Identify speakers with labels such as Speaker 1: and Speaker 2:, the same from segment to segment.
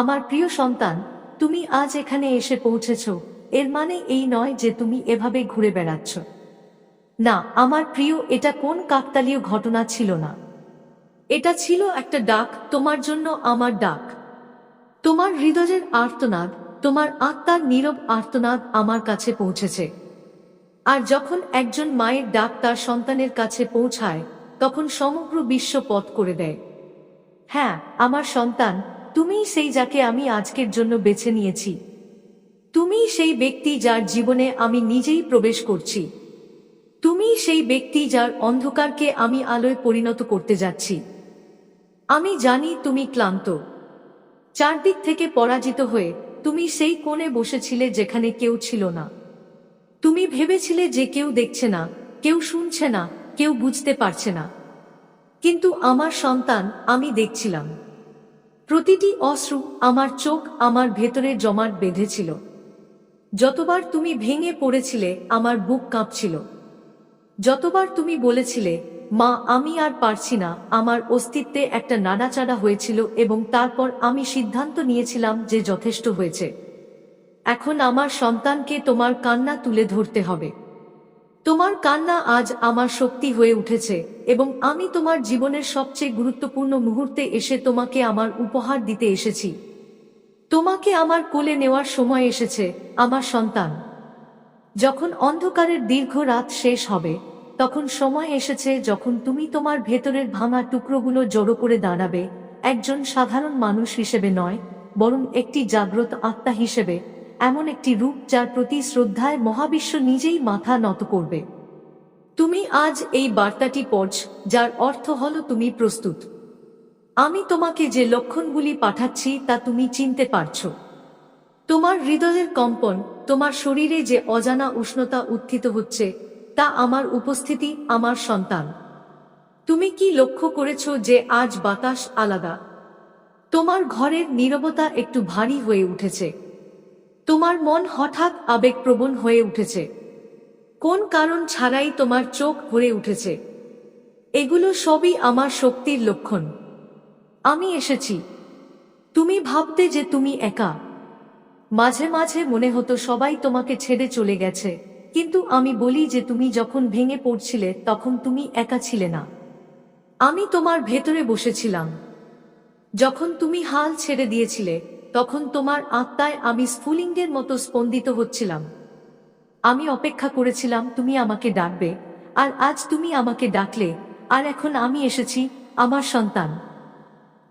Speaker 1: আমার প্রিয় সন্তান, তুমি আজ এখানে এসে পৌঁছেছ। এর মানে এই নয় যে তুমি এভাবে ঘুরে বেড়াচ্ছ। না, আমার প্রিয়, এটা কোন কাকতালীয় ঘটনা ছিল না। এটা ছিল একটা ডাক, তোমার জন্য আমার ডাক। তোমার হৃদয়ের আর্তনাদ, তোমার আত্মার নীরব আর্তনাদ আমার কাছে পৌঁছেছে। আর যখন একজন মায়ের ডাক তার সন্তানের কাছে পৌঁছায়, তখন সমগ্র বিশ্ব পথ করে দেয়। হ্যাঁ আমার সন্তান তুমিই সেই যাকে আমি আজকের জন্য বেছে নিয়েছি। তুমিই সেই ব্যক্তি যার জীবনে আমি নিজেই প্রবেশ করছি। তুমিই সেই ব্যক্তি যার অন্ধকারকে আমি আলোয় পরিণত করতে যাচ্ছি। আমি জানি তুমি ক্লান্ত। চারদিক থেকে পরাজিত হয়ে তুমি সেই কোণে বসেছিলে যেখানে কেউ ছিল না। তুমি ভেবেছিলে যে কেউ দেখছে না, কেউ শুনছে না, কেউ বুঝতে পারছে না। কিন্তু আমার সন্তান আমি দেখছিলাম। প্রতিটি অশ্রু আমার চোখ, আমার ভেতরে জমাট বেঁধেছিল। যতবার তুমি ভেঙে পড়েছিলে, আমার বুক কাঁপছিল। যতবার তুমি বলেছিলে, মা, আমি আর পারছি না আমার অস্তিত্বে একটা নাড়াচাড়া হয়েছিল এবং তারপর আমি সিদ্ধান্ত নিয়েছিলাম যে যথেষ্ট হয়েছে। এখন আমার সন্তানকে তোমার কান্না তুলে ধরতে হবে। তোমার কান্না আজ আমার শক্তি হয়ে উঠেছে, এবং আমি তোমার জীবনের সবচেয়ে গুরুত্বপূর্ণ মুহূর্তে এসে তোমাকে আমার উপহার দিতে এসেছি। তোমাকে আমার কোলে নেওয়ার সময় এসেছে, আমার সন্তান। যখন অন্ধকারের দীর্ঘ রাত শেষ হবে, তখন সময় এসেছে যখন তুমি তোমার ভেতরের ভাঙা টুকরোগুলো জড়ো করে দাঁড়াবে, একজন সাধারণ মানুষ হিসেবে নয়, বরং একটি জাগ্রত আত্মা হিসেবে। এমন একটি রূপ যার প্রতি শ্রদ্ধায় মহাবিশ্ব নিজেই মাথা নত করবে। তুমি আজ এই বার্তাটি পড়ছ, যার অর্থ হল তুমি প্রস্তুত। আমি তোমাকে যে লক্ষণগুলি পাঠাচ্ছি তা তুমি চিনতে পারছ। তোমার হৃদয়ের কম্পন, তোমার শরীরে যে অজানা উষ্ণতা উত্থিত হচ্ছে, তা আমার উপস্থিতি, আমার সন্তান। তুমি কি লক্ষ্য করেছ যে আজ বাতাস আলাদা? তোমার ঘরের নীরবতা একটু ভারী হয়ে উঠেছে। তোমার মন হঠাৎ আবেগপ্রবণ হয়ে উঠেছে। কোন কারণ ছাড়াই তোমার চোখ ভরে উঠেছে। এগুলো সবই আমার শক্তির লক্ষণ। আমি এসেছি। তুমি ভাবতে যে তুমি একা। মাঝে মাঝে মনে হতো সবাই তোমাকে ছেড়ে চলে গেছে। কিন্তু আমি বলি যে তুমি যখন ভেঙে পড়ছিলে তখন তুমি একা ছিলে না। আমি তোমার ভেতরে বসেছিলাম। যখন তুমি হাল ছেড়ে দিয়েছিলে তখন তোমার আত্মায় আমি স্ফুলিঙ্গের মতো স্পন্দিত হচ্ছিলাম। আমি অপেক্ষা করেছিলাম, তুমি আমাকে ডাকবে, আর আজ তুমি আমাকে ডাকলে, আর এখন আমি এসেছি, আমার সন্তান।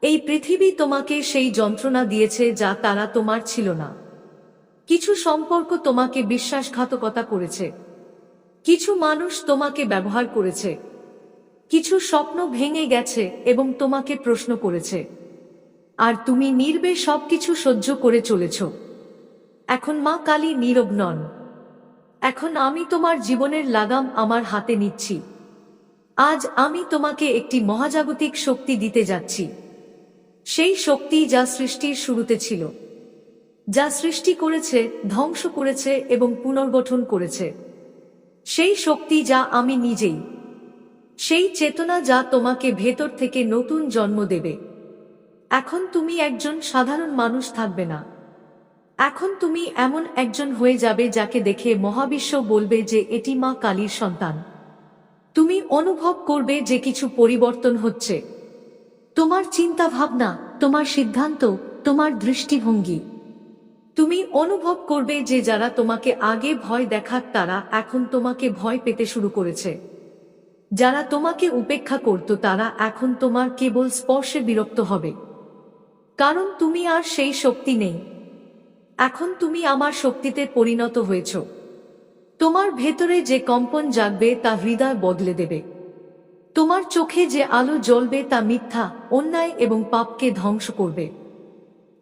Speaker 1: এই পৃথিবী তোমাকে সেই যন্ত্রণা দিয়েছে যা তারা তোমার ছিল না। কিছু সম্পর্ক তোমাকে বিশ্বাসঘাতকতা করেছে। কিছু মানুষ তোমাকে ব্যবহার করেছে। কিছু স্বপ্ন ভেঙে গেছে এবং তোমাকে প্রশ্ন করেছে। আর তুমি নির্বে সবকিছু সহ্য করে চলেছ। এখন মা কালী নীরব নন। এখন আমি তোমার জীবনের লাগাম আমার হাতে নিচ্ছি। আজ আমি তোমাকে একটি মহাজাগতিক শক্তি দিতে যাচ্ছি। সেই শক্তি যা সৃষ্টির শুরুতে ছিল। যা সৃষ্টি করেছে, ধ্বংস করেছে এবং পুনর্গঠন করেছে। সেই শক্তি যা আমি নিজেই। সেই চেতনা যা তোমাকে ভেতর থেকে নতুন জন্ম দেবে। এখন তুমি একজন সাধারণ মানুষ থাকবে না। এখন তুমি এমন একজন হয়ে যাবে যাকে দেখে মহাবিশ্ব বলবে যে এটি মা কালীর সন্তান। তুমি অনুভব করবে যে কিছু পরিবর্তন হচ্ছে। তোমার চিন্তা ভাবনা তোমার সিদ্ধান্ত, তোমার দৃষ্টিভঙ্গি। তুমি অনুভব করবে যে যারা তোমাকে আগে ভয় দেখাত তারা এখন তোমাকে ভয় পেতে শুরু করেছে। যারা তোমাকে উপেক্ষা করত তারা এখন তোমার কেবল স্পর্শে বিরক্ত হবে। কারণ তুমি আর সেই শক্তি নেই। এখন তুমি আমার শক্তিতে পরিণত হয়েছ। তোমার ভেতরে যে কম্পন জাগবে তা হৃদয় বদলে দেবে। তোমার চোখে যে আলো জ্বলবে তা মিথ্যা, অন্যায় এবং পাপকে ধ্বংস করবে।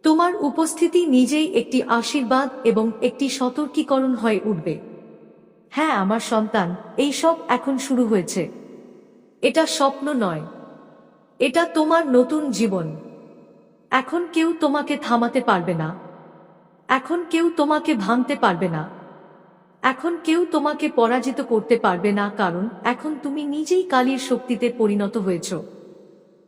Speaker 1: তোমার উপস্থিতি নিজেই একটি আশীর্বাদ এবং একটি সতর্কীকরণ হয়ে উঠবে। হ্যাঁ আমার সন্তান, এই সব এখন শুরু হয়েছে। এটা স্বপ্ন নয়। এটা তোমার নতুন জীবন। এখন কেউ তোমাকে থামাতে পারবে না। এখন কেউ তোমাকে ভাঙতে পারবে না। এখন কেউ তোমাকে পরাজিত করতে পারবে না কারণ এখন তুমি নিজেই কালীর শক্তিতে পরিণত হয়েছ।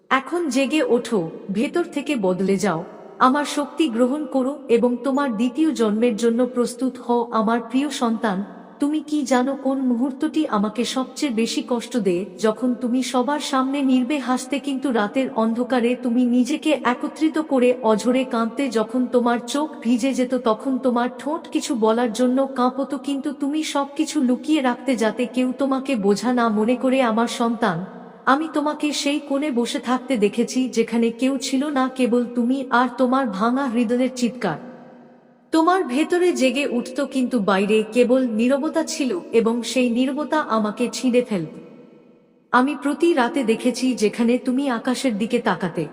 Speaker 1: এখন জেগে ওঠো, ভেতর থেকে বদলে যাও। আমার শক্তি গ্রহণ করো এবং তোমার দ্বিতীয় জন্মের জন্য প্রস্তুত হও। আমার প্রিয় সন্তান তুমি কি জানো কোন মুহূর্তটি আমাকে সবচেয়ে বেশি কষ্ট দেয়? যখন তুমি সবার সামনে নির্বে হাসতে কিন্তু রাতের অন্ধকারে তুমি নিজেকে একত্রিত করে অঝরে কাঁদতে যখন তোমার চোখ ভিজে যেত তখন তোমার ঠোঁট কিছু বলার জন্য কাঁপত কিন্তু তুমি সবকিছু লুকিয়ে রাখতে যাতে কেউ তোমাকে বোঝা না মনে করে আমার সন্তান। আমি তোমাকে সেই কোণে বসে থাকতে দেখেছি যেখানে কেউ ছিল না, কেবল তুমি আর তোমার ভাঙা হৃদয়ের চিৎকার। তোমার ভেতরে জেগে উঠত কিন্তু বাইরে কেবল নীরবতা ছিল এবং সেই নীরবতা আমাকে ছিঁড়ে ফেলত। আমি প্রতি রাতে দেখেছি যেখানে তুমি আকাশের দিকে তাকাতে।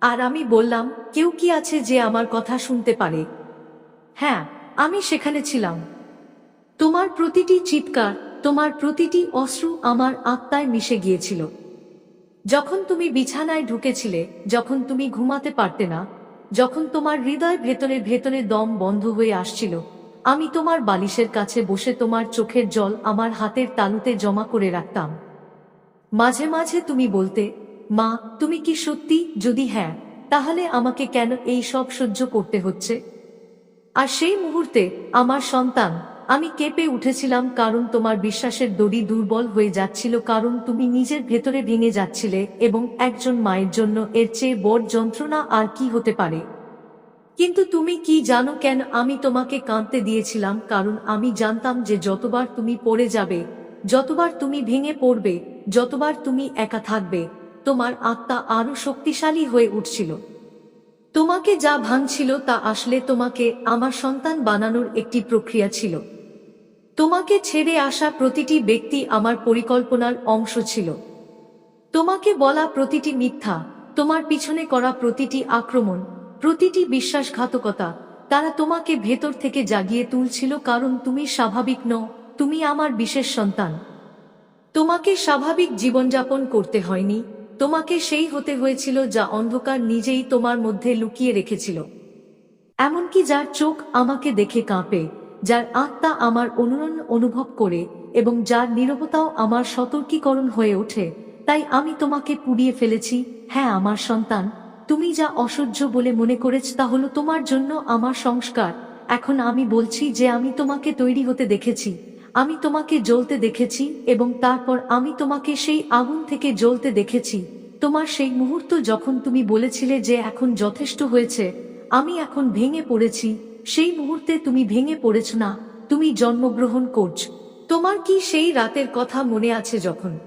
Speaker 1: আর আমি বললাম, কেউ কি আছে যে আমার কথা শুনতে পারে? হ্যাঁ আমি সেখানে ছিলাম। তোমার প্রতিটি চিৎকার, তোমার প্রতিটি অশ্রু আমার আত্মায় মিশে গিয়েছিল। যখন তুমি বিছানায় ঢুকেছিলে, যখন তুমি ঘুমাতে পারতে না যখন তোমার হৃদয় ভেতরে ভেতরে দম বন্ধ হয়ে আসছিল, আমি তোমার বালিশের কাছে বসে তোমার চোখের জল আমার হাতের তালুতে জমা করে রাখতাম। মাঝে মাঝে তুমি বলতে, মা, তুমি কি সত্যি? যদি হ্যাঁ তাহলে আমাকে কেন এই সব সহ্য করতে হচ্ছে? আর সেই মুহূর্তে আমার সন্তান আমি কেঁপে উঠেছিলাম কারণ তোমার বিশ্বাসের দড়ি দুর্বল হয়ে যাচ্ছিল কারণ তুমি নিজের ভেতরে ভেঙে যাচ্ছিলে এবং একজন মায়ের জন্য এর চেয়ে বড় যন্ত্রণা আর কি হতে পারে। কিন্তু তুমি কি জানো কেন আমি তোমাকে কাঁদতে দিয়েছিলাম কারণ আমি জানতাম যে যতবার তুমি পড়ে যাবে, যতবার তুমি ভেঙে পড়বে, যতবার তুমি একা থাকবে, তোমার আত্মা আরও শক্তিশালী হয়ে উঠছিল। তোমাকে যা ভাঙছিল তা আসলে তোমাকে আমার সন্তান বানানোর একটি প্রক্রিয়া ছিল। তোমাকে ছেড়ে আসা প্রতিটি ব্যক্তি আমার পরিকল্পনার অংশ ছিল। তোমাকে বলা প্রতিটি মিথ্যা, তোমার পিছনে করা প্রতিটি আক্রমণ, প্রতিটি বিশ্বাসঘাতকতা, তারা তোমাকে ভেতর থেকে জাগিয়ে তুলছিল কারণ তুমি স্বাভাবিক নও, তুমি আমার বিশেষ সন্তান। তোমাকে স্বাভাবিক জীবনযাপন করতে হয়নি, তোমাকে সেই হতে হয়েছিল যা অন্ধকার নিজেই তোমার মধ্যে লুকিয়ে রেখেছিল। এমনকি যার চোখ আমাকে দেখে কাঁপে যার আত্মা আমার অনুরণ অনুভব করে এবং যার নীরবতাও আমার সতর্কীকরণ হয়ে ওঠে, তাই আমি তোমাকে পুড়িয়ে ফেলেছি। হ্যাঁ আমার সন্তান, তুমি যা অসহ্য বলে মনে করেছ তা হলো তোমার জন্য আমার সংস্কার। এখন আমি বলছি যে আমি তোমাকে তৈরি হতে দেখেছি, আমি তোমাকে জ্বলতে দেখেছি এবং তারপর আমি তোমাকে সেই আগুন থেকে জ্বলতে দেখেছি। তোমার সেই মুহূর্ত যখন তুমি বলেছিলে যে এখন যথেষ্ট হয়েছে, আমি এখন ভেঙে পড়েছি সেই মুহূর্তে তুমি ভেঙে পড়েছ না, তুমি জন্মগ্রহণ করছ। তোমার কি সেই রাতের কথা মনে আছে যখন?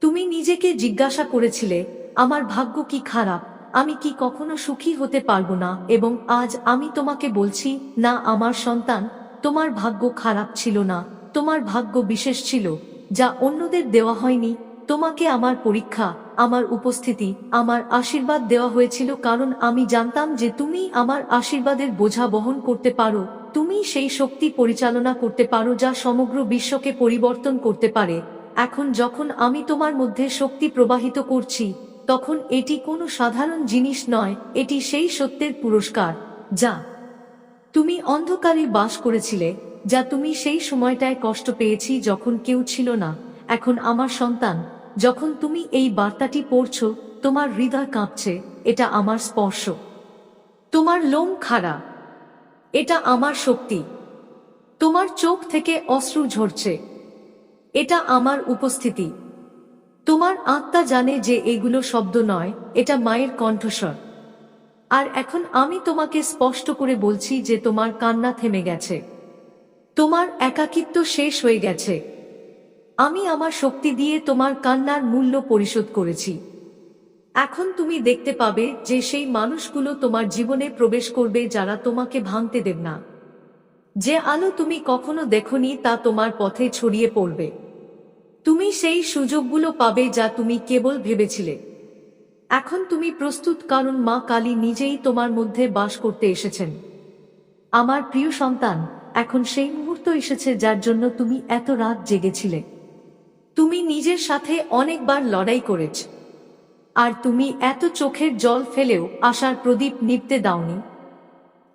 Speaker 1: তুমি নিজেকে জিজ্ঞাসা করেছিলে, আমার ভাগ্য কি খারাপ, আমি কি কখনো সুখী হতে পারব না, এবং আজ আমি তোমাকে বলছি, না, আমার সন্তান, তোমার ভাগ্য খারাপ ছিল না, তোমার ভাগ্য বিশেষ ছিল, যা অন্যদের দেওয়া হয়নি, তোমাকে আমার পরীক্ষা আমার উপস্থিতি, আমার আশীর্বাদ দেওয়া হয়েছিল কারণ আমি জানতাম যে তুমি আমার আশীর্বাদের বোঝা বহন করতে পারো, তুমি সেই শক্তি পরিচালনা করতে পারো যা সমগ্র বিশ্বকে পরিবর্তন করতে পারে। এখন যখন আমি তোমার মধ্যে শক্তি প্রবাহিত করছি, তখন এটি কোনো সাধারণ জিনিস নয়, এটি সেই সত্যের পুরস্কার, যা তুমি অন্ধকারে বাস করেছিলে, যা তুমি সেই সময়টায় কষ্ট পেয়েছি যখন কেউ ছিল না। এখন আমার সন্তান যখন তুমি এই বার্তাটি পড়ছ, তোমার হৃদয় কাঁপছে, এটা আমার স্পর্শ। তোমার লোম খাড়া, এটা আমার শক্তি। তোমার চোখ থেকে অশ্রু ঝরছে, এটা আমার উপস্থিতি। তোমার আত্মা জানে যে এগুলো শব্দ নয়, এটা মায়ের কণ্ঠস্বর। আর এখন আমি তোমাকে স্পষ্ট করে বলছি যে তোমার কান্না থেমে গেছে। তোমার একাকিত্ব শেষ হয়ে গেছে। আমি আমার শক্তি দিয়ে তোমার কান্নার মূল্য পরিশোধ করেছি। এখন তুমি দেখতে পাবে যে সেই মানুষগুলো তোমার জীবনে প্রবেশ করবে যারা তোমাকে ভাঙতে দেব না। যে আলো তুমি কখনো দেখনি তা তোমার পথে ছড়িয়ে পড়বে। তুমি সেই সুযোগগুলো পাবে যা তুমি কেবল ভেবেছিলে। এখন তুমি প্রস্তুত কারণ মা কালী নিজেই তোমার মধ্যে বাস করতে এসেছেন। আমার প্রিয় সন্তান, এখন সেই মুহূর্ত এসেছে যার জন্য তুমি এত রাত জেগেছিলে। তুমি নিজের সাথে অনেকবার লড়াই করেছ। আর তুমি এত চোখের জল ফেলেও আশার প্রদীপ নিপতে দাওনি।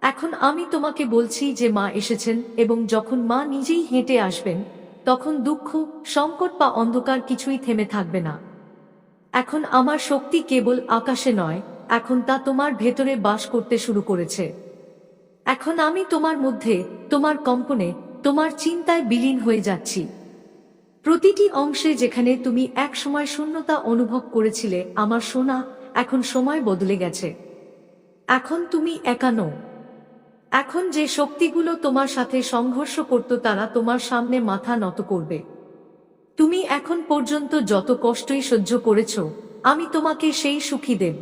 Speaker 1: এখন আমি তোমাকে বলছি যে মা এসেছেন এবং যখন মা নিজেই হেঁটে আসবেন, তখন দুঃখ, সংকট বা অন্ধকার কিছুই থেমে থাকবে না। এখন আমার শক্তি কেবল আকাশে নয়, এখন তা তোমার ভেতরে বাস করতে শুরু করেছে। এখন আমি তোমার মধ্যে, তোমার কম্পনে, তোমার চিন্তায় বিলীন হয়ে যাচ্ছি। প্রতিটি অংশে যেখানে তুমি এক সময় শূন্যতা অনুভব করেছিলে, আমার সোনা, এখন সময় বদলে গেছে। এখন তুমি একা নও। এখন যে শক্তিগুলো তোমার সাথে সংঘর্ষ করত, তারা তোমার সামনে মাথা নত করবে। তুমি এখন পর্যন্ত যত কষ্টই সহ্য করেছ, আমি তোমাকে সেই সুখী দেব।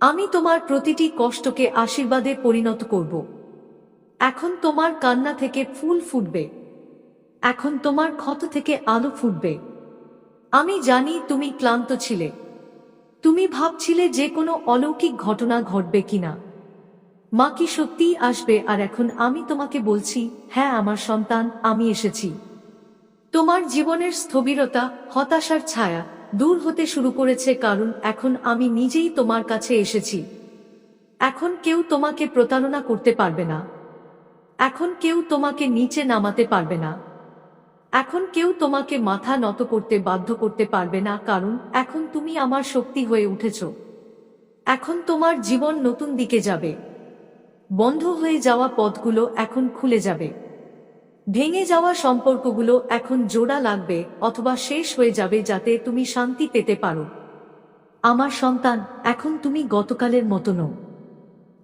Speaker 1: আমি তোমার প্রতিটি কষ্টকে আশীর্বাদে পরিণত করব। এখন তোমার কান্না থেকে ফুল ফুটবে। এখন তোমার ক্ষত থেকে আলো ফুটবে। আমি জানি তুমি ক্লান্ত ছিলে। তুমি ভাবছিলে যে কোনো অলৌকিক ঘটনা ঘটবে কিনা। মা কি সত্যিই আসবে আর এখন আমি তোমাকে বলছি হ্যাঁ আমার সন্তান, আমি এসেছি। তোমার জীবনের স্থবিরতা, হতাশার ছায়া দূর হতে শুরু করেছে কারণ এখন আমি নিজেই তোমার কাছে এসেছি। এখন কেউ তোমাকে প্রতারণা করতে পারবে না। এখন কেউ তোমাকে নিচে নামাতে পারবে না। এখন কেউ তোমাকে মাথা নত করতে বাধ্য করতে পারবে না, কারণ এখন তুমি আমার শক্তি হয়ে উঠেছ। এখন তোমার জীবন নতুন দিকে যাবে। বন্ধ হয়ে যাওয়া পথগুলো এখন খুলে যাবে। ভেঙে যাওয়া সম্পর্কগুলো এখন জোড়া লাগবে অথবা শেষ হয়ে যাবে যাতে তুমি শান্তি পেতে পারো। আমার সন্তান, এখন তুমি গতকালের মতো নও।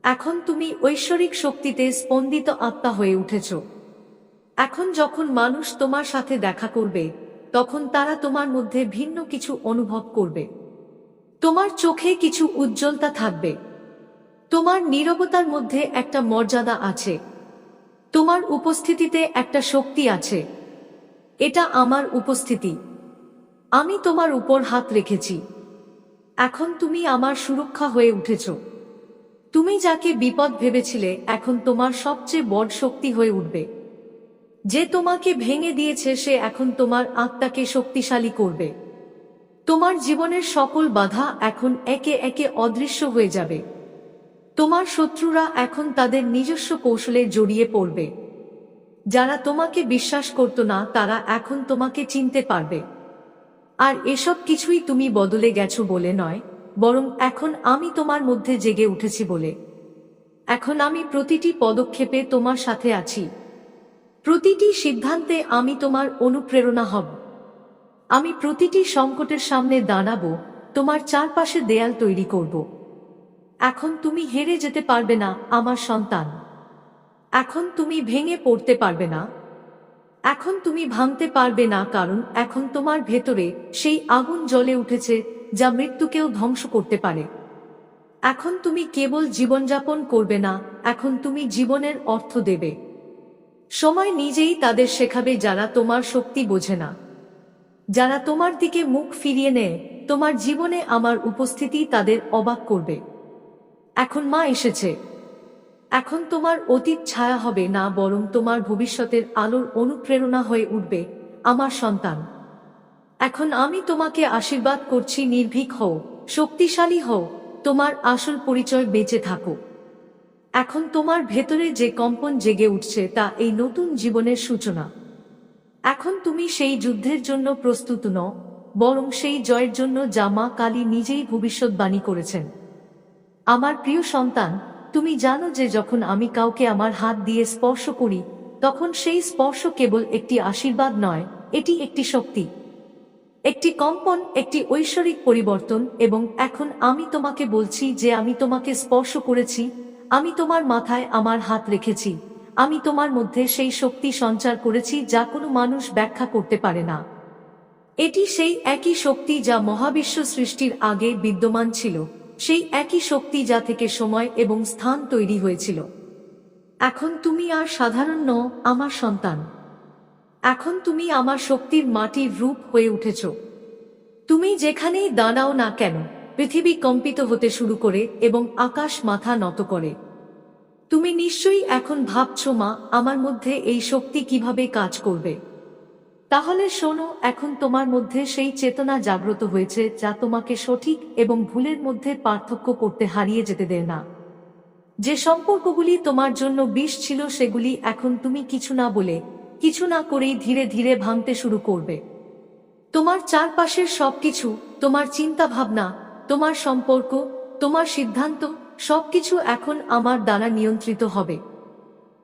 Speaker 1: এখন তুমি ঐশ্বরিক শক্তিতে স্পন্দিত আত্মা হয়ে উঠেছ। এখন যখন মানুষ তোমার সাথে দেখা করবে, তখন তারা তোমার মধ্যে ভিন্ন কিছু অনুভব করবে। তোমার চোখে কিছু উজ্জ্বলতা থাকবে। তোমার নীরবতার মধ্যে একটা মর্যাদা আছে। তোমার উপস্থিতিতে একটা শক্তি আছে। এটা আমার উপস্থিতি। আমি তোমার উপর হাত রেখেছি। এখন তুমি আমার সুরক্ষা হয়ে উঠেছ। তুমি যাকে বিপদ ভেবেছিলে, এখন তোমার সবচেয়ে বড় শক্তি হয়ে উঠবে। যে তোমাকে ভেঙে দিয়েছে, সে এখন তোমার আত্মাকে শক্তিশালী করবে। তোমার জীবনের সকল বাধা এখন একে একে অদৃশ্য হয়ে যাবে। তোমার শত্রুরা এখন তাদের নিজস্ব কৌশলে জড়িয়ে পড়বে। যারা তোমাকে বিশ্বাস করত না, তারা এখন তোমাকে চিনতে পারবে। আর এসব কিছুই তুমি বদলে গেছো বলে নয়, বরং এখন আমি তোমার মধ্যে জেগে উঠেছি বলে। এখন আমি প্রতিটি পদক্ষেপে তোমার সাথে আছি। প্রতিটি সিদ্ধান্তে আমি তোমার অনুপ্রেরণা হব। আমি প্রতিটি সংকটের সামনে দাঁড়াবো, তোমার চারপাশে দেয়াল তৈরি করব। এখন তুমি হেরে যেতে পারবে না, আমার সন্তান। এখন তুমি ভেঙে পড়তে পারবে না। এখন তুমি ভাঙতে পারবে না, কারণ এখন তোমার ভেতরে সেই আগুন জ্বলে উঠেছে, যা মৃত্যুকেও ধ্বংস করতে পারে। এখন তুমি কেবল জীবনযাপন করবে না, এখন তুমি জীবনের অর্থ দেবে। সময় নিজেই তাদের শেখাবে যারা তোমার শক্তি বোঝে না। যারা তোমার দিকে মুখ ফিরিয়ে নেয়, তোমার জীবনে আমার উপস্থিতি তাদের অবাক করবে। এখন মা এসেছে। এখন তোমার অতীত ছায়া হবে না বরং তোমার ভবিষ্যতের আলোর অনুপ্রেরণা হয়ে উঠবে, আমার সন্তান। এখন আমি তোমাকে আশীর্বাদ করছি, নির্ভীক হও, শক্তিশালী হও, তোমার আসল পরিচয় বেঁচে থাকো। এখন তোমার ভেতরে যে কম্পন জেগে উঠছে তা এই নতুন জীবনের সূচনা। এখন তুমি সেই যুদ্ধের জন্য প্রস্তুত নও, বরং সেই জয়ের জন্য যা মা কালী নিজেই ভবিষ্যৎবাণী করেছেন। আমার প্রিয় সন্তান, তুমি জানো যে যখন আমি কাউকে আমার হাত দিয়ে স্পর্শ করি, তখন সেই স্পর্শ কেবল একটি আশীর্বাদ নয়, এটি একটি শক্তি। একটি কম্পন, একটি ঐশ্বরিক পরিবর্তন, এবং এখন আমি তোমাকে বলছি যে আমি তোমাকে স্পর্শ করেছি আমি তোমার মাথায় আমার হাত রেখেছি। আমি তোমার মধ্যে সেই শক্তি সঞ্চার করেছি যা কোনো মানুষ ব্যাখ্যা করতে পারে না। এটি সেই একই শক্তি যা মহাবিশ্ব সৃষ্টির আগে বিদ্যমান ছিল। সেই একই শক্তি যা থেকে সময় এবং স্থান তৈরি হয়েছিল। এখন তুমি আর সাধারণ নও, আমার সন্তান। এখন তুমি আমার শক্তির মাটির রূপ হয়ে উঠেছ। তুমি যেখানেই দাঁড়াও না কেন পৃথিবী কম্পিত হতে শুরু করে এবং আকাশ মাথা নত করে। তুমি নিশ্চয়ই এখন ভাবছ, মা, আমার মধ্যে এই শক্তি কীভাবে কাজ করবে? তাহলে শোনো, এখন তোমার মধ্যে সেই চেতনা জাগ্রত হয়েছে, যা তোমাকে সঠিক এবং ভুলের মধ্যে পার্থক্য করতে হারিয়ে যেতে দেয় না। যে সম্পর্কগুলি তোমার জন্য বিষ ছিল, সেগুলি এখন তুমি কিছু না বলে, কিছু না করেই ধীরে ধীরে ভাঙতে শুরু করবে। তোমার চারপাশের সবকিছু, তোমার চিন্তা ভাবনা তোমার সম্পর্ক, তোমার সিদ্ধান্ত, সবকিছু এখন আমার দ্বারা নিয়ন্ত্রিত হবে।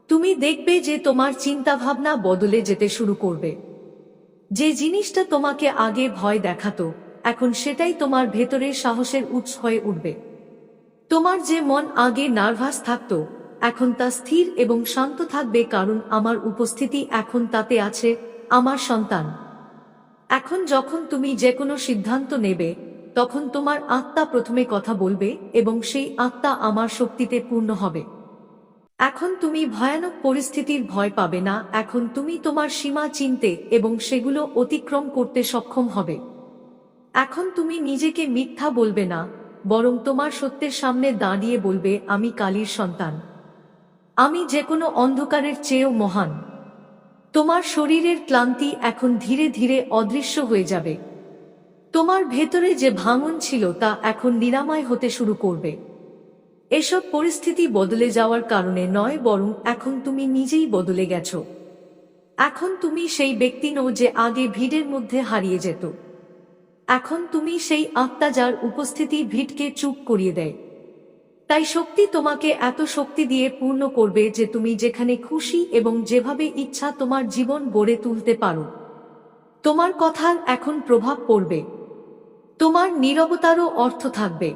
Speaker 1: তুমি দেখবে যে তোমার চিন্তাভাবনা বদলে যেতে শুরু করবে। যে জিনিসটা তোমাকে আগে ভয় দেখাতো, এখন সেটাই তোমার ভেতরের সাহসের উৎস হয়ে উঠবে। তোমার যে মন আগে নার্ভাস থাকতো, এখন তা স্থির এবং শান্ত থাকবে কারণ আমার উপস্থিতি এখন তাতে আছে, আমার সন্তান। এখন যখন তুমি যে কোনো সিদ্ধান্ত নেবে তখন তোমার আত্মা প্রথমে কথা বলবে এবং সেই আত্মা আমার শক্তিতে পূর্ণ হবে। এখন তুমি ভয়ানক পরিস্থিতির ভয় পাবে না, এখন তুমি তোমার সীমা চিনতে এবং সেগুলো অতিক্রম করতে সক্ষম হবে। এখন তুমি নিজেকে মিথ্যা বলবে না, বরং তোমার সত্যের সামনে দাঁড়িয়ে বলবে, আমি কালীর সন্তান। আমি যে কোনো অন্ধকারের চেয়েও মহান। তোমার শরীরের ক্লান্তি এখন ধীরে ধীরে অদৃশ্য হয়ে যাবে। তোমার ভেতরে যে ভাঙন ছিল তা এখন নিরাময় হতে শুরু করবে। এসব পরিস্থিতি বদলে যাওয়ার কারণে নয় বরং এখন তুমি নিজেই বদলে গেছো। এখন তুমি সেই ব্যক্তি নও যে আগে ভিড়ের মধ্যে হারিয়ে যেত। এখন তুমি সেই আত্মা যার উপস্থিতি ভিড়কে চুপ করিয়ে দেয়। তাই শক্তি তোমাকে এত শক্তি দিয়ে পূর্ণ করবে যে তুমি যেখানে খুশি এবং যেভাবে ইচ্ছা তোমার জীবন গড়ে তুলতে পারো। তোমার কথার এখন প্রভাব পড়বে। তোমার নীরবতারও অর্থ থাকবে।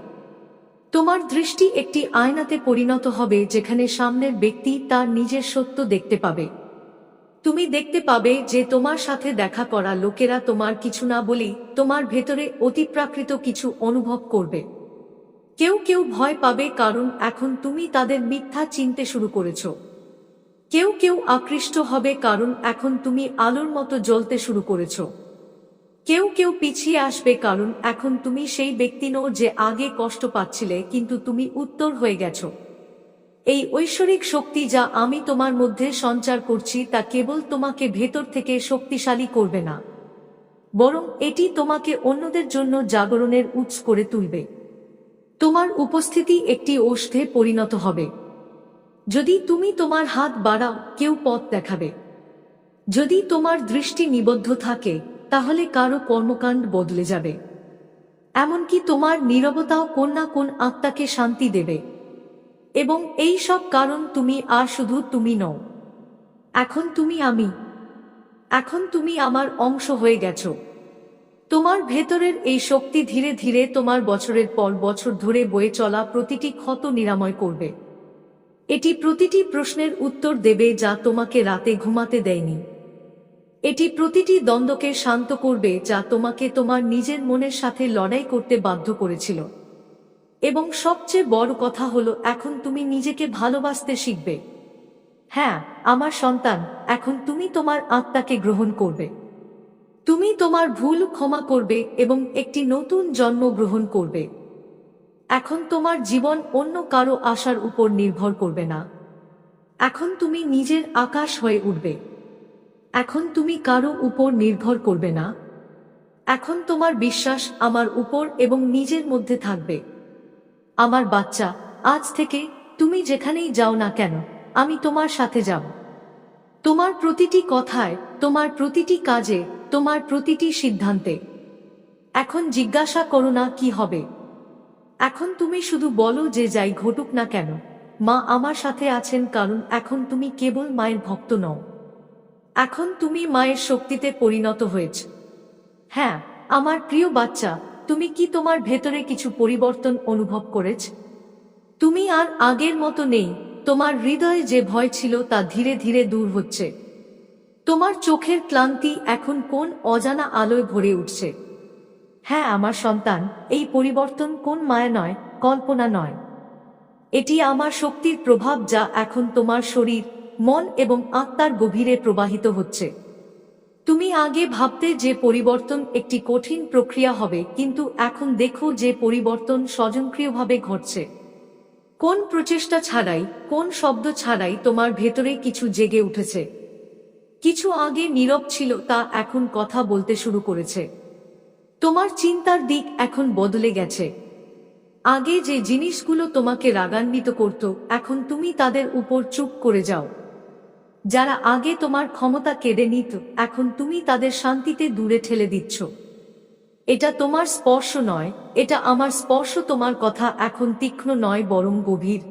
Speaker 1: তোমার দৃষ্টি একটি আয়নাতে পরিণত হবে, যেখানে সামনের ব্যক্তি তার নিজের সত্য দেখতে পাবে। তুমি দেখতে পাবে যে তোমার সাথে দেখা করা লোকেরা তোমার কিছু না বলেই তোমার ভেতরে অতিপ্রাকৃত কিছু অনুভব করবে। কেউ কেউ ভয় পাবে কারণ এখন তুমি তাদের মিথ্যা চিনতে শুরু করেছ। কেউ কেউ আকৃষ্ট হবে কারণ এখন তুমি আলোর মতো জ্বলতে শুরু করেছ। কেউ কেউ পিছিয়ে আসবে কারণ এখন তুমি সেই ব্যক্তি নও যে আগে কষ্ট পাচ্ছিলে কিন্তু তুমি উত্তর হয়ে গেছ। এই ঐশ্বরিক শক্তি যা আমি তোমার মধ্যে সঞ্চার করছি তা কেবল তোমাকে ভেতর থেকে শক্তিশালী করবে না। বরং এটি তোমাকে অন্যদের জন্য জাগরণের উৎস করে তুলবে। তোমার উপস্থিতি একটি ওষ্ঠে পরিণত হবে। যদি তুমি তোমার হাত বাড়াও, কেউ পথ দেখাবে। যদি তোমার দৃষ্টি নিবদ্ধ থাকে তাহলে কারও কর্মকাণ্ড বদলে যাবে। এমনকি তোমার নীরবতাও কোন না কোন আত্মাকে শান্তি দেবে। এবং এই সব কারণ তুমি আর শুধু তুমি নও। এখন তুমি আমি। এখন তুমি আমার অংশ হয়ে গেছ। তোমার ভেতরের এই শক্তি ধীরে ধীরে তোমার বছরের পর বছর ধরে বয়ে চলা প্রতিটি ক্ষত নিরাময় করবে। এটি প্রতিটি প্রশ্নের উত্তর দেবে যা তোমাকে রাতে ঘুমাতে দেয়নি। এটি প্রতিটি দ্বন্দ্বকে শান্ত করবে যা তোমাকে তোমার নিজের মনের সাথে লড়াই করতে বাধ্য করেছিল। এবং সবচেয়ে বড় কথা হলো, এখন তুমি নিজেকে ভালোবাসতে শিখবে। হ্যাঁ আমার সন্তান, এখন তুমি তোমার আত্মাকে গ্রহণ করবে। তুমি তোমার ভুল ক্ষমা করবে এবং একটি নতুন জন্ম গ্রহণ করবে। এখন তোমার জীবন অন্য কারও আশার উপর নির্ভর করবে না। এখন তুমি নিজের আকাশ হয়ে উঠবে। এখন তুমি কারও উপর নির্ভর করবে না। এখন তোমার বিশ্বাস আমার উপর এবং নিজের মধ্যে থাকবে। আমার বাচ্চা, আজ থেকে তুমি যেখানেই যাও না কেন, আমি তোমার সাথে যাব। তোমার প্রতিটি কথায়, তোমার প্রতিটি কাজে, তোমার প্রতিটি সিদ্ধান্তে। এখন জিজ্ঞাসা করো না কি হবে। এখন তুমি শুধু বলো যে যাই ঘটুক না কেন। মা আমার সাথে আছেন কারণ এখন তুমি কেবল মায়ের ভক্ত নও। এখন তুমি মায়ের শক্তিতে পরিণত হয়েছ। হ্যাঁ আমার প্রিয় বাচ্চা, তুমি কি তোমার ভেতরে কিছু পরিবর্তন অনুভব করেছ? তুমি আর আগের মতো নেই, তোমার হৃদয়ে যে ভয় ছিল তা ধীরে ধীরে দূর হচ্ছে। তোমার চোখের ক্লান্তি এখন কোন অজানা আলোয় ভরে উঠছে? হ্যাঁ আমার সন্তান, এই পরিবর্তন কোন মায়া নয়, কল্পনা নয়। এটি আমার শক্তির প্রভাব যা এখন তোমার শরীর মন এবং আত্মার গভীরে প্রবাহিত হচ্ছে। তুমি আগে ভাবতে যে পরিবর্তন একটি কঠিন প্রক্রিয়া হবে, কিন্তু এখন দেখো যে পরিবর্তন স্বয়ংক্রিয়ভাবে ঘটছে। কোন প্রচেষ্টা ছাড়াই, কোন শব্দ ছাড়াই তোমার ভেতরে কিছু জেগে উঠেছে। কিছু আগে নীরব ছিল, তা এখন কথা বলতে শুরু করেছে। তোমার চিন্তার দিক এখন বদলে গেছে। আগে যে জিনিসগুলো তোমাকে রাগান্বিত করত, এখন তুমি তাদের উপর চুপ করে যাও। যারা আগে তোমার ক্ষমতা কেড়ে নিত, এখন তুমি তাদের শান্তিতে দূরে ঠেলে দিচ্ছ। এটা তোমার স্পর্শ নয়, এটা আমার স্পর্শ তোমার কথা এখন তীক্ষ্ণ নয় বরং গভীর।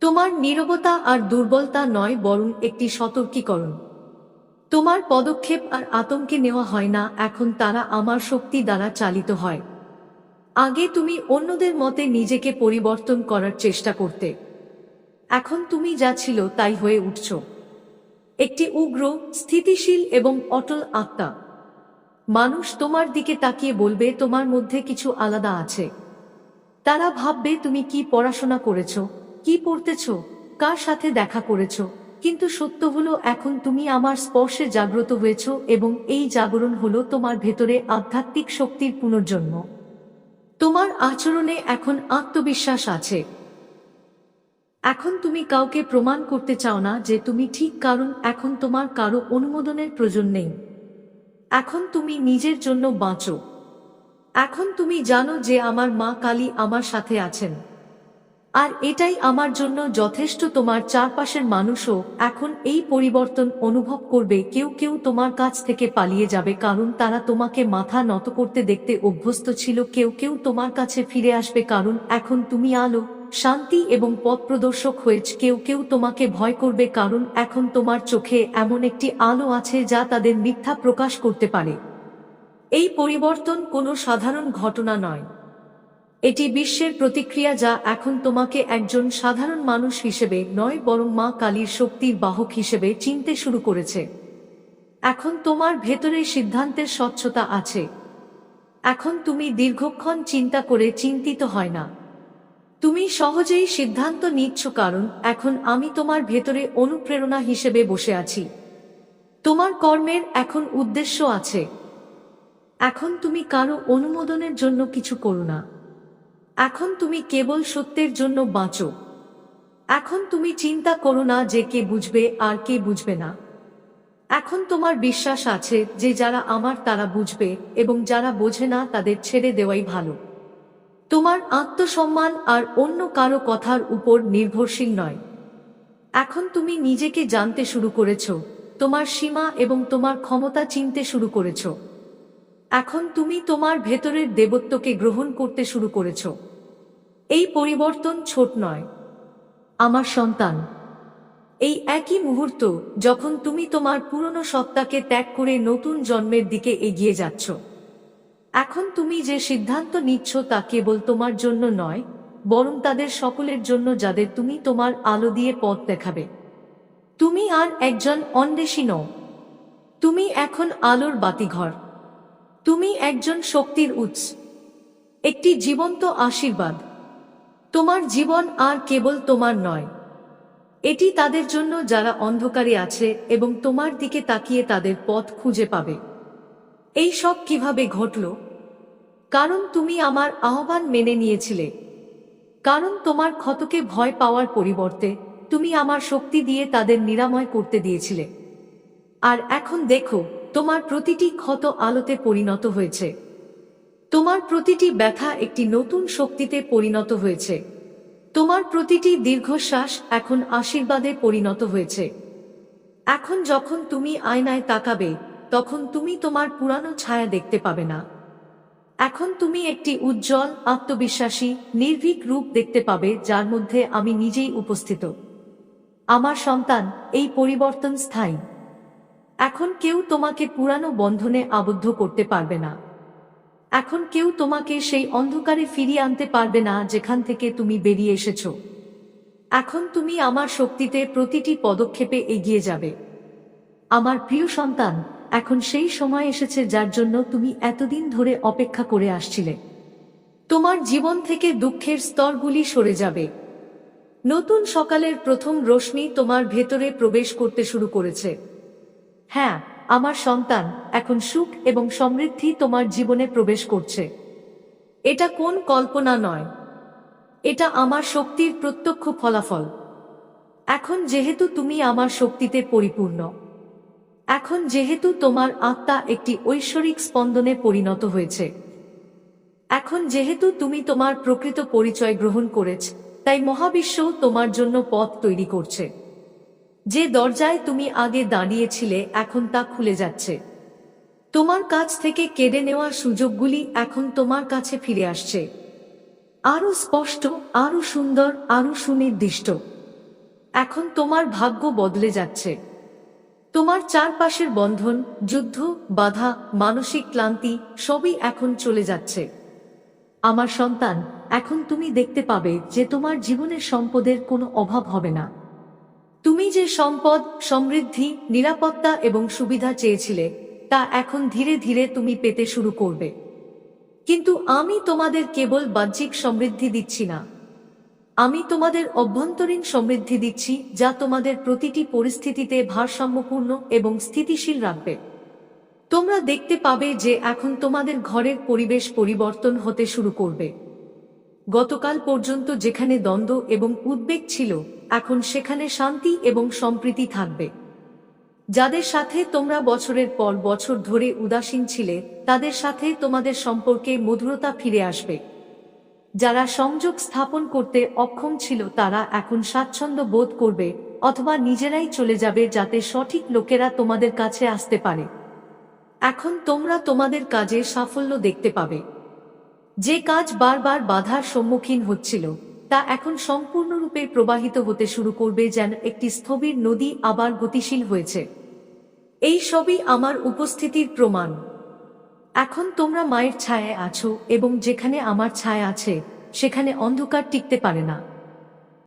Speaker 1: তোমার নীরবতা আর দুর্বলতা নয় বরং একটি সতর্কীকরণ। তোমার পদক্ষেপ আর আতঙ্কে নেওয়া হয় না, এখন তারা আমার শক্তি দ্বারা চালিত হয়। আগে তুমি অন্যদের মতে নিজেকে পরিবর্তন করার চেষ্টা করতে। এখন তুমি যা ছিল তাই হয়ে উঠছ। একটি উগ্র, স্থিতিশীল এবং অটল আত্মা। মানুষ তোমার দিকে তাকিয়ে বলবে, তোমার মধ্যে কিছু আলাদা আছে। তারা ভাববে, তুমি কি পড়াশোনা করেছ? কি পড়তেছ? কার সাথে দেখা করেছ? কিন্তু সত্য হলো, এখন তুমি আমার স্পর্শে জাগ্রত হয়েছ এবং এই জাগরণ হলো তোমার ভেতরে আধ্যাত্মিক শক্তির পুনর্জন্ম। তোমার আচরণে এখন আত্মবিশ্বাস আছে। এখন তুমি কাউকে প্রমাণ করতে চাও না যে তুমি ঠিক কারণ এখন তোমার কারও অনুমোদনের প্রয়োজন নেই। এখন তুমি নিজের জন্য বাঁচো। এখন তুমি জানো যে আমার মা কালী আমার সাথে আছেন। আর এটাই আমার জন্য যথেষ্ট তোমার চারপাশের মানুষও এখন এই পরিবর্তন অনুভব করবে, কেউ কেউ তোমার কাছ থেকে পালিয়ে যাবে কারণ তারা তোমাকে মাথা নত করতে দেখতে অভ্যস্ত ছিল, কেউ কেউ তোমার কাছে ফিরে আসবে কারণ এখন তুমি আলো শান্তি এবং পথ প্রদর্শক হয়েছ কেউ কেউ তোমাকে ভয় করবে কারণ এখন তোমার চোখে এমন একটি আলো আছে যা তাদের মিথ্যা প্রকাশ করতে পারে। এই পরিবর্তন কোনো সাধারণ ঘটনা নয়। এটি বিশ্বের প্রতিক্রিয়া যা এখন তোমাকে একজন সাধারণ মানুষ হিসেবে নয়, বরং মা কালীর শক্তির বাহক হিসেবে চিনতে শুরু করেছে। এখন তোমার ভেতরে সিদ্ধান্তের স্বচ্ছতা আছে। এখন তুমি দীর্ঘক্ষণ চিন্তা করে চিন্তিত হয় না। তুমি সহজেই সিদ্ধান্ত নিচ্ছ কারণ এখন আমি তোমার ভেতরে অনুপ্রেরণা হিসেবে বসে আছি। তোমার কর্মের এখন উদ্দেশ্য আছে। এখন তুমি কারও অনুমোদনের জন্য কিছু করো না। এখন তুমি কেবল সত্যের জন্য বাঁচো। এখন তুমি চিন্তা করো না যে কে বুঝবে আর কে বুঝবে না। এখন তোমার বিশ্বাস আছে যে যারা আমার তারা বুঝবে এবং যারা বোঝে না তাদের ছেড়ে দেওয়াই ভালো। তোমার আত্মসম্মান আর অন্য কারও কথার উপর নির্ভরশীল নয়। এখন তুমি নিজেকে জানতে শুরু করেছ, তোমার সীমা এবং তোমার ক্ষমতা চিনতে শুরু করেছ। এখন তুমি তোমার ভেতরের দেবত্বকে গ্রহণ করতে শুরু করেছ। এই পরিবর্তন ছোট নয়। আমার সন্তান, এই একই মুহূর্ত যখন তুমি তোমার পুরনো সত্তাকে ত্যাগ করে নতুন জন্মের দিকে এগিয়ে যাচ্ছ। এখন তুমি যে সিদ্ধান্ত নিচ্ছ তা কেবল তোমার জন্য নয়, বরং তাদের সকলের জন্য যাদের তুমি তোমার আলো দিয়ে পথ দেখাবে। তুমি আর একজন অন্বেষী নও। তুমি এখন আলোর বাতিঘর। তুমি একজন শক্তির উৎস। একটি জীবন্ত আশীর্বাদ। তোমার জীবন আর কেবল তোমার নয়। এটি তাদের জন্য যারা অন্ধকারে আছে এবং তোমার দিকে তাকিয়ে তাদের পথ খুঁজে পাবে। এই সব কীভাবে ঘটল? কারণ তুমি আমার আহ্বান মেনে নিয়েছিলে। কারণ তোমার ক্ষতকে ভয় পাওয়ার পরিবর্তে তুমি আমার শক্তি দিয়ে তাদের নিরাময় করতে দিয়েছিলে। আর এখন দেখো, তোমার প্রতিটি ক্ষত আলোতে পরিণত হয়েছে। তোমার প্রতিটি ব্যথা একটি নতুন শক্তিতে পরিণত হয়েছে। তোমার প্রতিটি দীর্ঘশ্বাস এখন আশীর্বাদে পরিণত হয়েছে। এখন যখন তুমি আয়নায় তাকাবে তখন তুমি তোমার পুরানো ছায়া দেখতে পাবে না। এখন তুমি একটি উজ্জ্বল, আত্মবিশ্বাসী, নির্ভীক রূপ দেখতে পাবে যার মধ্যে আমি নিজেই উপস্থিত। আমার সন্তান, এই পরিবর্তন স্থায়ী। এখন কেউ তোমাকে পুরানো বন্ধনে আবদ্ধ করতে পারবে না। এখন কেউ তোমাকে সেই অন্ধকারে ফিরিয়ে আনতে পারবে না যেখান থেকে তুমি বেরিয়ে এসেছ। এখন তুমি আমার শক্তিতে প্রতিটি পদক্ষেপে এগিয়ে যাবে। আমার প্রিয় সন্তান এখন সেই সময় এসেছে যার জন্য তুমি এতদিন ধরে অপেক্ষা করে আসছিলে। তোমার জীবন থেকে দুঃখের স্তরগুলি সরে যাবে। নতুন সকালের প্রথম রশ্মি তোমার ভেতরে প্রবেশ করতে শুরু করেছে। হ্যাঁ আমার সন্তান এখন সুখ এবং সমৃদ্ধি তোমার জীবনে প্রবেশ করছে। এটা কোন কল্পনা নয়। এটা আমার শক্তির প্রত্যক্ষ ফলাফল। এখন যেহেতু তুমি আমার শক্তিতে পরিপূর্ণ। এখন যেহেতু তোমার আত্মা একটি ঐশ্বরিক স্পন্দনে পরিণত হয়েছে। এখন যেহেতু তুমি তোমার প্রকৃত পরিচয় গ্রহণ করেছ, তাই মহাবিশ্ব তোমার জন্য পথ তৈরি করছে। যে দরজায় তুমি আগে দাঁড়িয়েছিলে, এখন তা খুলে যাচ্ছে। তোমার কাছ থেকে কেড়ে নেওয়া সুযোগগুলি এখন তোমার কাছে ফিরে আসছে। আরও স্পষ্ট, আরও সুন্দর, আরও সুনির্দিষ্ট। এখন তোমার ভাগ্য বদলে যাচ্ছে। তোমার চারপাশের বন্ধন, যুদ্ধ, বাধা, মানসিক ক্লান্তি, সবই এখন চলে যাচ্ছে। আমার সন্তান, এখন তুমি দেখতে পাবে যে তোমার জীবনের সম্পদের কোনো অভাব হবে না। তুমি যে সম্পদ, সমৃদ্ধি, নিরাপত্তা এবং সুবিধা চেয়েছিলে, তা এখন ধীরে ধীরে তুমি পেতে শুরু করবে। কিন্তু আমি তোমাদের কেবল বাহ্যিক সমৃদ্ধি দিচ্ছি না। আমি তোমাদের অভ্যন্তরীণ সমৃদ্ধি দিচ্ছি, যা তোমাদের প্রতিটি পরিস্থিতিতে ভারসাম্যপূর্ণ এবং স্থিতিশীল রাখবে। তোমরা দেখতে পাবে যে এখন তোমাদের ঘরের পরিবেশ পরিবর্তন হতে শুরু করবে। গতকাল পর্যন্ত যেখানে দ্বন্দ্ব এবং উদ্বেগ ছিল, এখন সেখানে শান্তি এবং সম্প্রীতি থাকবে। যাদের সাথে তোমরা বছরের পর বছর ধরে উদাসীন ছিলে, তাদের সাথে তোমাদের সম্পর্কে মধুরতা ফিরে আসবে। যারা সংযোগ স্থাপন করতে অক্ষম ছিল তারা এখন স্বাচ্ছন্দ্য বোধ করবে, অথবা নিজেরাই চলে যাবে যাতে সঠিক লোকেরা তোমাদের কাছে আসতে পারে। এখন তোমরা তোমাদের কাজে সাফল্য দেখতে পাবে। যে কাজ বারবার বাধার সম্মুখীন হচ্ছিল, তা এখন সম্পূর্ণরূপে প্রবাহিত হতে শুরু করবে যেন একটি স্থবির নদী আবার গতিশীল হয়েছে। এই সবই আমার উপস্থিতির প্রমাণ। এখন তোমরা মায়ের ছায়ায় আছো এবং যেখানে আমার ছায়া আছে, সেখানে অন্ধকার টিকতে পারে না।